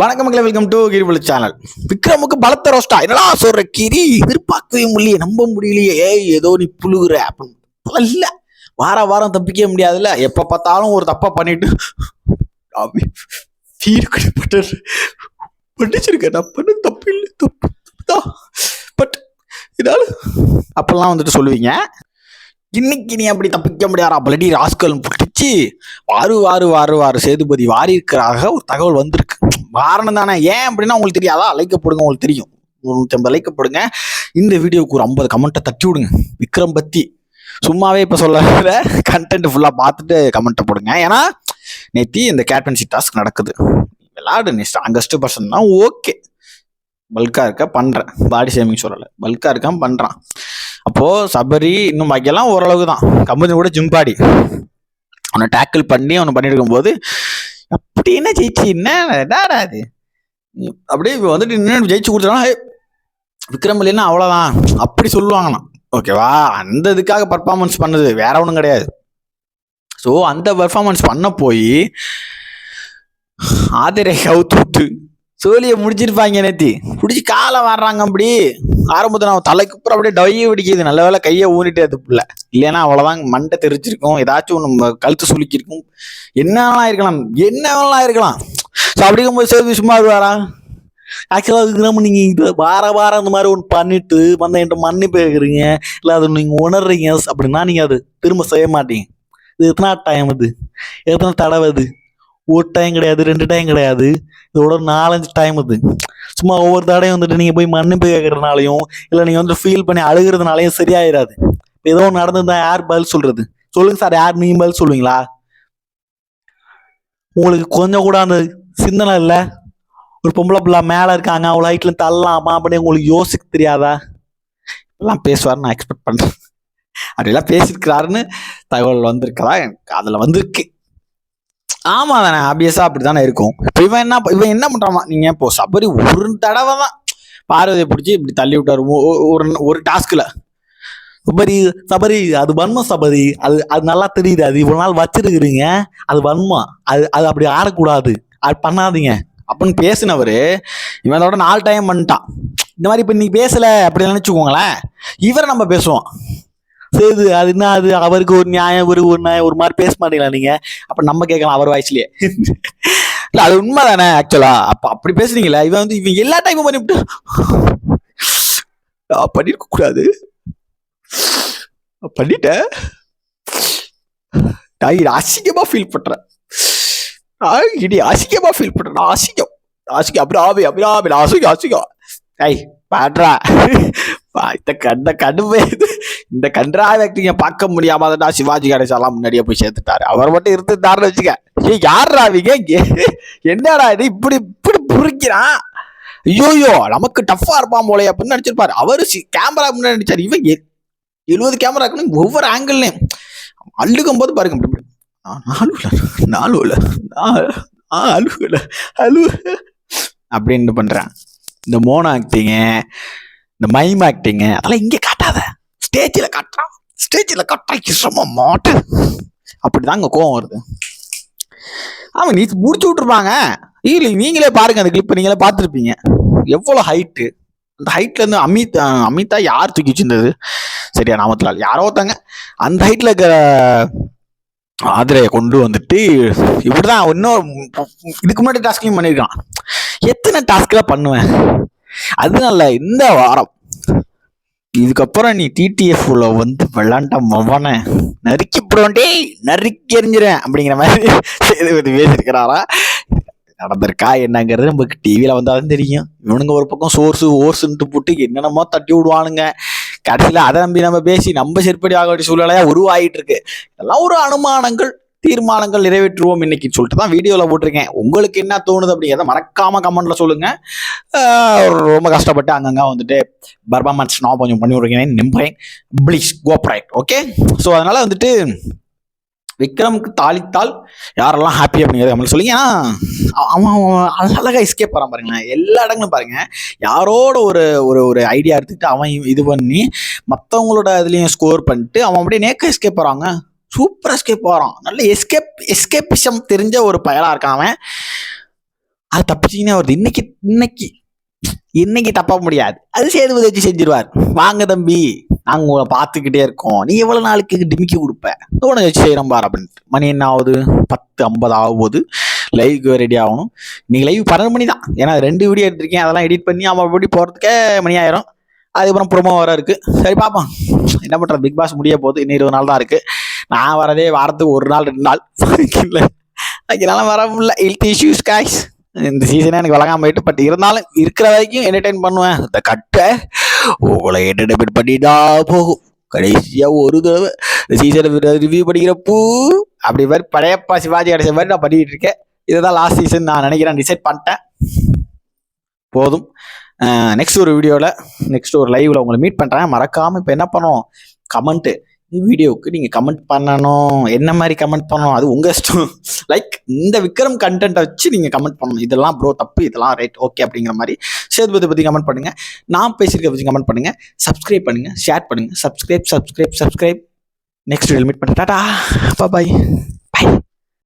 வணக்கம் மக்களே welcome to கிரிபுல் சேனல் விக்ரமுக்கு பலத்த ரோஸ்டா என்னடா சொல்ற கிரி? எதிர்பார்க்கவே முடியலையே நம்ப முடியலையே. ஏய் ஏதோ நீ புழுகுற அப்படின்னு. இல்ல வார வாரம் தப்பிக்க முடியாதுல்ல. எப்ப பார்த்தாலும் ஒரு தப்பா பண்ணிட்டு தீர்க்கப்பட்டு பண்ணிச்சிருக்கேன் நான் பண்ண தப்பு இல்லை தப்பு தான். பட் இதால அப்பெல்லாம் வந்துட்டு சொல்லுவீங்க. இன்னைக்கு நீ அப்படி தப்பிக்க முடியாதா? பலடி ராஸ்கல் பிடிச்சி வாரு வாரு வாரு வாரு சேதுபதி வாரி இருக்கிறாக ஒரு தகவல் வந்திருக்கு. வாரணம் தானே? ஏன் அப்படின்னா உங்களுக்கு தெரியாதா லைக்க போடுங்க உங்களுக்கு தெரியும். நூற்றி ஐம்பது லைக்க போடுங்க. இந்த வீடியோவுக்கு ஒரு ஐம்பது கமெண்ட்டை தட்டி விடுங்க. விக்ரம் பத்தி. சும்மாவே இப்போ சொல்ல கண்டென்ட் ஃபுல்லாக பார்த்துட்டு கமெண்ட்டை போடுங்க. ஏன்னா நேத்தி இந்த கேப்டன்சி டாஸ்க் நடக்குது. விளாடு நீ ஸ்ட்ராங்கஸ்ட் பர்சன் தான் ஓகே பல்காக இருக்க பண்ணுறேன் பாடி ஷேமிங் சொல்லலை. பல்காக இருக்கான் பண்ணுறான் அப்போது சபரி இன்னும் பாக்கியெல்லாம் ஓரளவுக்கு தான். கம்பெனி கூட ஜிம் பாடி. அவனை டேக்கிள் பண்ணி அவனை பண்ணிட்டு போது அப்படி என்ன ஜெயிச்சு? என்ன என்னடா அது? அப்படியே வந்துட்டு நின்று ஜெயிச்சு கொடுத்துட்டானா விக்ரம் இல்லைன்னா அவ்வளோதான் அப்படி சொல்லுவாங்களாம். ஓகேவா அந்த இதுக்காக பர்ஃபார்மன்ஸ் பண்ணது வேற ஒன்றும் கிடையாது. ஸோ அந்த பர்ஃபார்மன்ஸ் பண்ண போய் ஆதிரை கவுத்து விட்டு சோழியை முடிச்சிருப்பாங்க நேத்தி. பிடிச்சி காலை வர்றாங்க அப்படி ஆரம்பத்தில் நான் தலைக்கு அப்புறம் அப்படியே டைய பிடிக்குது. நல்ல வேலை கையை ஊனிட்டு அது பிள்ளை. இல்லைன்னா அவ்வளோதான் மண்டை தெரிச்சிருக்கும் ஏதாச்சும் ஒன்று கழுத்து சுலுக்கிருக்கும் என்னெல்லாம் இருக்கலாம். என்னவெல்லாம் இருக்கலாம். ஸோ அப்படிங்கும்போது சேது சும்மா வருவாரா? ஆக்சுவலாக அதுக்கு நீங்கள் இது வார வாரம் அந்த மாதிரி ஒன்று பண்ணிட்டு வந்து என்கிட்ட மன்னிப்பு கேட்குறீங்க இல்லை அது நீங்கள் உணர்றீங்க. அப்படின்னா நீங்கள் அது திரும்ப செய்ய மாட்டீங்க. இது எத்தனை டைம் அது? எத்தனை தடவை இது ஒரு டைம் கிடையாது ரெண்டு டைம் கிடையாது. இதோட நாலஞ்சு டைம் இது சும்மா ஒவ்வொரு தடையும் வந்துட்டு நீங்கள் போய் மன்னிப்பு கேட்கறதுனாலையும் இல்லை நீங்கள் வந்து ஃபீல் பண்ணி அழுகிறதுனாலையும் சரியாயிராது. ஏதோ ஒன்று நடந்ததுதான் யார் பதில் சொல்கிறது சொல்லுங்க சார் யார் நீங்கள் பதில் சொல்லுவீங்களா? உங்களுக்கு கொஞ்சம் கூட அந்த சிந்தனை இல்லை? ஒரு பொம்பளை பிள்ளை மேலே இருக்காங்க அவ்வளோ ஹைட்டில் தள்ளலாமா அப்படின்னு உங்களுக்கு யோசிக்க தெரியாதா? எல்லாம் பேசுவார் நான் எக்ஸ்பெக்ட் பண்ணுறேன் அப்படிலாம் பேசியிருக்கிறாருன்னு தகவல் வந்திருக்கதா? எனக்கு அதில் வந்திருக்கு. ஆமா தானே ஆப்வியஸா அப்படி தானே இருக்கும். இப்போ இவன் என்ன இவன் என்ன பண்றான் நீங்க இப்போ சபரி ஒரு தடவை தான் பார்வதியை பிடிச்சி இப்படி தள்ளி விட்டாரு. ஒரு ஒரு டாஸ்க்ல சபரி சபரி அது வன்மம் சபரி. அது அது நல்லா தெரியுது. அது இவ்வளவு நாள் வச்சிருக்கிறீங்க. அது வன்மம். அது அது அப்படி ஆடக்கூடாது அது பண்ணாதீங்க. அப்படின்னு பேசினவர் இவனோட நாலு டைம் பண்ணிட்டான். இந்த மாதிரி இப்போ நீ பேசல அப்படி நினைச்சுக்கோங்களேன். இவரை நம்ம பேசுவோம். சரி அது என்ன அது? அவருக்கு ஒரு நியாயம் ஒரு ஒரு நியாயம் ஒரு மாதிரி பேச மாட்டீங்களா நீங்க? அப்ப நம்ம கேட்கலாம் அவர் வாய்ஸ்லயே. இல்ல அது உண்மை தானே ஆக்சுவலா அப்ப அப்படி பேசுறீங்களா இவன் வந்து இவன் எல்லா டைமும் பண்ணிவிட்டு பண்ணிருக்க கூடாது. நான் பண்ணிட்டேன். நான் இது அசிங்கமா ஃபீல் பண்றேன். நான் இடி அசிங்கமா ஃபீல் பண்றேன். நான் அசிங்கம். அசிங்கம். அப்படி ஆவி அப்படி ஆவி அசிங்கம் அசிங்கம். ஐய் பாடுறா. இந்த கண்ட கடுமை இந்த கன்றா ஆக்டிங்க பார்க்க முடியாம தான் சிவாஜி கணேசாலாம் முன்னாடியே போய் சேர்த்துட்டாரு. அவர் மட்டும் இருந்துட்டாருன்னு வச்சுக்க. ஏய் அவங்க என்னடா இது? இப்படி இப்படி புரிக்கிறான் ஐயோயோ நமக்கு டஃப்பா இருப்பான் போலே அப்படின்னு நினைச்சிருப்பாரு. அவரு கேமரா முன்னாடி நடிச்சாரு இவன் எழுபது எழுபது இருக்கணும் ஒவ்வொரு ஆங்கிள்லையும் அழுகும் போது பாருங்க இப்படி இப்படி. நாலுல நாலுல அழுகல அழு அப்படின்னு பண்றேன். இந்த மோனோ ஆக்டிங்கு இந்த மைம் ஆக்டிங்கு அதெல்லாம் இங்கே காட்டாத. ஸ்டேஜில் காட்டுறான் ஸ்டேஜில் காட்டுறா. இஷ்டமா மாட்டேன் அப்படிதாங்க கோவம் வருது. ஆமாம் நீ முடிச்சு விட்ருப்பாங்க இல்லை நீங்களே பாருங்க அந்த கிளிப்பை நீங்களே பார்த்துருப்பீங்க. எவ்வளோ ஹைட்டு அந்த ஹைட்லேருந்து அமித் அமிதா யார் தூக்கி வச்சிருந்தது? சரியா நாமத்தில் யாரோ ஒருத்தங்க. அந்த ஹைட்டில் இருக்கிற ஆதிரையை கொண்டு வந்துட்டு இப்படிதான் இன்னும் இதுக்கு முன்னாடி டாஸ்க்லையும் பண்ணியிருக்கான் எத்தனை டாஸ்க்கில் பண்ணுவேன்? அதனால இந்த வாரம் இதுக்கப்புறம் நீ டிடிஎஃப் உள்ள வந்து விளாண்ட மவனை. நறுக்கி போடுவேன் நறுக்கி எறிஞ்சிருவேன் அப்படிங்கிற மாதிரி சேதுபதி பேசியிருக்கிறாரா? நடந்திருக்கா என்னங்கிறது நமக்கு டிவியில் வந்தாலும் தெரியும். இவனுங்க ஒரு பக்கம் சோர்ஸு ஓர்ஸுன்ட்டு போட்டு என்னென்னமோ தட்டி விடுவானுங்க. கடைசியில் அதை நம்பி நம்ம பேசி நம்ம செருப்படி ஆக வேண்டிய சூழ்நிலையா உருவாகிட்டு இருக்கு. இதெல்லாம் ஒரு அனுமானங்கள். தீர்மானங்கள் நிறைவேற்றுவோம் இன்னைக்கு சொல்லிட்டு தான் வீடியோவில் போட்டிருக்கேன். உங்களுக்கு என்ன தோணுது அப்படிங்கிறத மறக்காம கமெண்ட்ல சொல்லுங்க. ரொம்ப கஷ்டப்பட்டு அங்கங்க வந்துட்டு பர்ஃபார்மன்ஸ் நான் கொஞ்சம் பண்ணி விடுறேன் நம்புறேன் ப்ளீஸ் கோப்ரைட் ஓகே ஸோ அதனால வந்துட்டு விக்ரமுக்கு தாளித்தால் யாரெல்லாம் ஹாப்பி அப்படிங்கிறத நம்மளுக்கு சொல்லி ஏன்னா அவன் அவன் அழகாக எஸ்கேப் பண்ண பாருங்களேன். எல்லா இடங்களும் பாருங்க. யாரோட ஒரு ஒரு ஒரு ஐடியா எடுத்துக்கிட்டு அவன் இது பண்ணி மற்றவங்களோட இதுலேயும் ஸ்கோர் பண்ணிட்டு அவன் அப்படியே நேக்க எஸ்கேப் போகிறாங்க சூப்பர் எஸ்கேப் வரான். நல்ல எஸ்கேப் எஸ்கேப்பிசம் தெரிஞ்ச ஒரு பயலாக இருக்கான் அவன். தப்பிச்சிங்கன்னா வருது. இன்னைக்கு இன்னைக்கு இன்னைக்கு தப்ப முடியாது. அது சேதுபதி வச்சு செஞ்சிருவார். வாங்க தம்பி நாங்கள் உங்களை பார்த்துக்கிட்டே இருக்கோம். நீ எவ்வளோ நாளுக்கு டிமிக்கி கொடுப்ப? உனக்கு வச்சு செய்கிறோம் பார் அப்படின்ட்டு மணி என்ன ஆகுது? பத்து ஐம்பது ஆகும்போது லைவுக்கு ரெடி ஆகணும். நீங்கள் லைவ் பன்னெண்டு மணி தான். ஏன்னா ரெண்டு வீடியோ எடுத்திருக்கேன். அதெல்லாம் எடிட் பண்ணி அவன் எப்படி போகிறதுக்கே மணி ஆயிரும். அதுக்கப்புறம் ப்ரோமோ வர இருக்குது சரி பார்ப்போம். என்ன பண்ணுறது பிக் பாஸ் முடிய போகுது. இன்னும் இருபது நாள் தான் இருக்குது நான் வரதே வாரத்துக்கு ஒரு நாள் ரெண்டு நாள். இல்லை. அதனால வர முடியல. ஹெல்த் இஷ்யூஸ் காய்ஸ் இந்த சீசனே எனக்கு வழங்காம போயிட்டு பட் இருந்தாலும் இருக்கிற வரைக்கும் என்டர்டைன் பண்ணுவேன். இந்த கட்டை உங்களை என்டர்டைன்மெண்ட் பண்ணிட்டா போகும். கடைசியாக ஒரு தடவை இந்த சீசனை ரிவ்யூ படிக்கிறப்போ அப்படி மாதிரி படையப்பா சிவாஜி கடைசி மாதிரி நான் பண்ணிட்டு இருக்கேன். இதுதான் லாஸ்ட் சீசன் நான் நினைக்கிறேன். டிசைட் பண்ணிட்டேன். போதும். நெக்ஸ்ட் ஒரு வீடியோவில் நெக்ஸ்ட் ஒரு லைவில் உங்களை மீட் பண்ணுறேன் மறக்காமல் இப்போ என்ன பண்ணுவோம்? கமெண்ட்டு வீடியோவுக்கு நீங்கள் கமெண்ட் பண்ணணும். என்ன மாதிரி கமெண்ட் பண்ணணும்? அது உங்கள் இஷ்டம். லைக் இந்த விக்ரம் கண்டென்ட்டை வச்சு நீங்கள் கமெண்ட் பண்ணணும். இதெல்லாம் ப்ரோ தப்பு இதெல்லாம் ரைட் ஓகே அப்படிங்கிற மாதிரி. சேதுபதி பற்றி கமெண்ட் பண்ணுங்கள் நான் பேசியிருக்க பற்றி கமெண்ட் பண்ணுங்கள் சப்ஸ்கிரைப் பண்ணுங்கள் ஷேர் பண்ணுங்கள் subscribe subscribe subscribe next video meet பண்ணுறேன் டாடா. பாய்